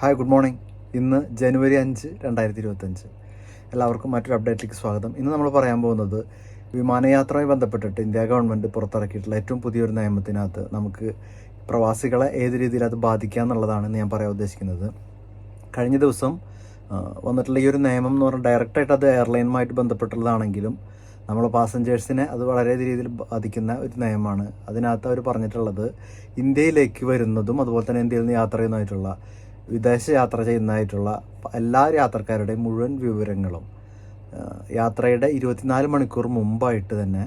Hi good morning ഇന്ന് ജനുവരി അഞ്ച് രണ്ടായിരത്തി ഇരുപത്തഞ്ച് എല്ലാവർക്കും മറ്റൊരു അപ്ഡേറ്റിലേക്ക് സ്വാഗതം. ഇന്ന് നമ്മൾ പറയാൻ പോകുന്നത് വിമാനയാത്രയുമായി ബന്ധപ്പെട്ടിട്ട് ഇന്ത്യ ഗവൺമെന്റ് പുറത്തിറക്കിയിട്ടുള്ള ഏറ്റവും പുതിയൊരു നിയമത്തിനകത്ത് നമുക്ക് പ്രവാസികളെ ഏത് രീതിയിൽ അത് ബാധിക്കുക എന്നുള്ളതാണ് ഞാൻ പറയാൻ ഉദ്ദേശിക്കുന്നത്. കഴിഞ്ഞ ദിവസം വന്നിട്ടുള്ള ഈ ഒരു നിയമം എന്ന് പറഞ്ഞാൽ ഡയറക്റ്റായിട്ട് അത് എയർലൈനുമായിട്ട് ബന്ധപ്പെട്ടുള്ളതാണെങ്കിലും നമ്മൾ പാസഞ്ചേഴ്സിനെ അത് വളരെ രീതിയിൽ ബാധിക്കുന്ന ഒരു നയമാണ് അതിനകത്ത് അവർ പറഞ്ഞിട്ടുള്ളത് ഇന്ത്യയിലേക്ക് വരുന്നതും അതുപോലെ തന്നെ ഇന്ത്യയിൽ നിന്ന് യാത്ര ചെയ്യുന്നതായിട്ടുള്ള വിദേശ യാത്ര ചെയ്യുന്നതായിട്ടുള്ള എല്ലാ യാത്രക്കാരുടെയും മുഴുവൻ വിവരങ്ങളും യാത്രയുടെ ഇരുപത്തിനാല് മണിക്കൂർ മുമ്പായിട്ട് തന്നെ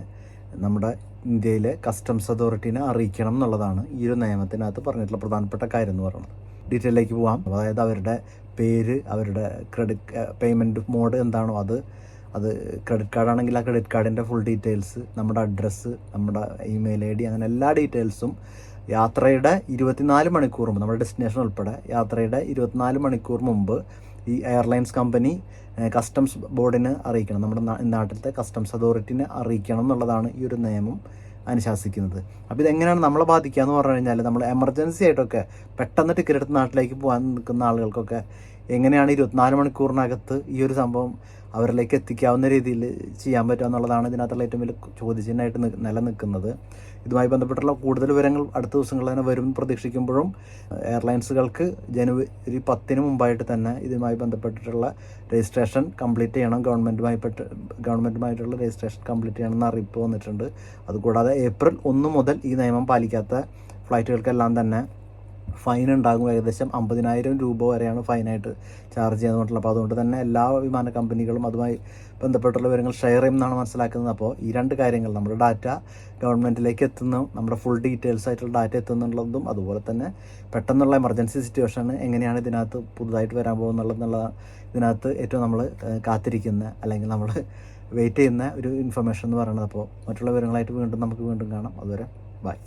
നമ്മുടെ ഇന്ത്യയിലെ കസ്റ്റംസ് അതോറിറ്റീനെ അറിയിക്കണം എന്നുള്ളതാണ് ഈ ഒരു നിയമത്തിനകത്ത് പറഞ്ഞിട്ടുള്ള പ്രധാനപ്പെട്ട കാര്യം എന്ന് പറയുന്നത്. ഡീറ്റെയിലേക്ക് പോകാം അതായത് അവരുടെ പേര് അവരുടെ ക്രെഡിറ്റ് പേയ്മെന്റ് മോഡ് എന്താണോ അത് അത് ക്രെഡിറ്റ് കാർഡാണെങ്കിൽ ആ ക്രെഡിറ്റ് കാർഡിന്റെ ഫുൾ ഡീറ്റെയിൽസ് നമ്മുടെ അഡ്രസ്സ് നമ്മുടെ ഇമെയിൽ ഐ ഡി അങ്ങനെ എല്ലാ ഡീറ്റെയിൽസും യാത്രയുടെ ഇരുപത്തിനാല് മണിക്കൂർ മുമ്പ് നമ്മുടെ ഡെസ്റ്റിനേഷൻ ഉൾപ്പെടെ യാത്രയുടെ ഇരുപത്തിനാല് മണിക്കൂർ മുമ്പ് ഈ എയർലൈൻസ് കമ്പനി കസ്റ്റംസ് ബോർഡിന് അറിയിക്കണം. നമ്മുടെ നാട്ടിലത്തെ കസ്റ്റംസ് അതോറിറ്റിനെ അറിയിക്കണം എന്നുള്ളതാണ് ഈ ഒരു നിയമം അനുശാസിക്കുന്നത്. അപ്പോൾ ഇതെങ്ങനെയാണ് നമ്മളെ ബാധിക്കുക എന്ന് പറഞ്ഞു കഴിഞ്ഞാൽ നമ്മൾ എമർജൻസി ആയിട്ടൊക്കെ പെട്ടെന്ന് ടിക്കറ്റ് എടുത്ത് നാട്ടിലേക്ക് പോകാൻ നിൽക്കുന്ന ആളുകൾക്കൊക്കെ എങ്ങനെയാണ് ഇരുപത്തിനാല് മണിക്കൂറിനകത്ത് ഈ ഒരു സംഭവം അവരിലേക്ക് എത്തിക്കാവുന്ന രീതിയിൽ ചെയ്യാൻ പറ്റുക എന്നുള്ളതാണ് ഇതിനകത്തുള്ള ഏറ്റവും വലിയ ചോദ്യചിഹ്നമായിട്ട് നിലനിൽക്കുന്നത്. ഇതുമായി ബന്ധപ്പെട്ടുള്ള കൂടുതൽ വിവരങ്ങൾ അടുത്ത ദിവസങ്ങളിൽ തന്നെ വരും പ്രതീക്ഷിക്കുമ്പോഴും എയർലൈൻസുകൾക്ക് ജനുവരി പത്തിന് മുമ്പായിട്ട് തന്നെ ഇതുമായി ബന്ധപ്പെട്ടിട്ടുള്ള രജിസ്ട്രേഷൻ കംപ്ലീറ്റ് ചെയ്യണം. ഗവൺമെന്റുമായി ഗവൺമെന്റുമായിട്ടുള്ള രജിസ്ട്രേഷൻ കംപ്ലീറ്റ് ചെയ്യണം ചെയ്യണമെന്ന് അറിയിപ്പ് വന്നിട്ടുണ്ട്. അതുകൂടാതെ ഏപ്രിൽ ഒന്ന് മുതൽ ഈ നിയമം പാലിക്കാത്ത ഫ്ലൈറ്റുകൾക്കെല്ലാം തന്നെ ഫൈൻ ഉണ്ടാകും ഏകദേശം അമ്പതിനായിരം രൂപ വരെയാണ് ഫൈനായിട്ട് ചാർജ് ചെയ്യുന്നുള്ളത് അപ്പോൾ അതുകൊണ്ട് തന്നെ എല്ലാ വിമാന കമ്പനികളും അതുമായി ബന്ധപ്പെട്ടുള്ള വിവരങ്ങൾ ഷെയർ ചെയ്യുമെന്നാണ് മനസ്സിലാക്കുന്നത്. അപ്പോൾ ഈ രണ്ട് കാര്യങ്ങൾ നമ്മുടെ ഡാറ്റ ഗവൺമെന്റിലേക്ക് എത്തുന്നു നമ്മുടെ ഫുൾ ഡീറ്റെയിൽസ് ആയിട്ടുള്ള ഡാറ്റ എത്തുന്നുള്ളതും അതുപോലെ തന്നെ പെട്ടെന്നുള്ള എമർജൻസി സിറ്റുവേഷൻ എങ്ങനെയാണ് ഇതിനകത്ത് പുതുതായിട്ട് വരാൻ പോകുന്നുള്ളതെന്നുള്ള ഇതിനകത്ത് ഏറ്റവും നമ്മൾ കാത്തിരിക്കുന്ന അല്ലെങ്കിൽ നമ്മൾ വെയിറ്റ് ചെയ്യുന്ന ഒരു ഇൻഫർമേഷൻ എന്ന് പറയുന്നത്. അപ്പോൾ മറ്റുള്ള വിവരങ്ങളായിട്ട് വീണ്ടും നമുക്ക് വീണ്ടും കാണാം. അതുവരെ ബൈ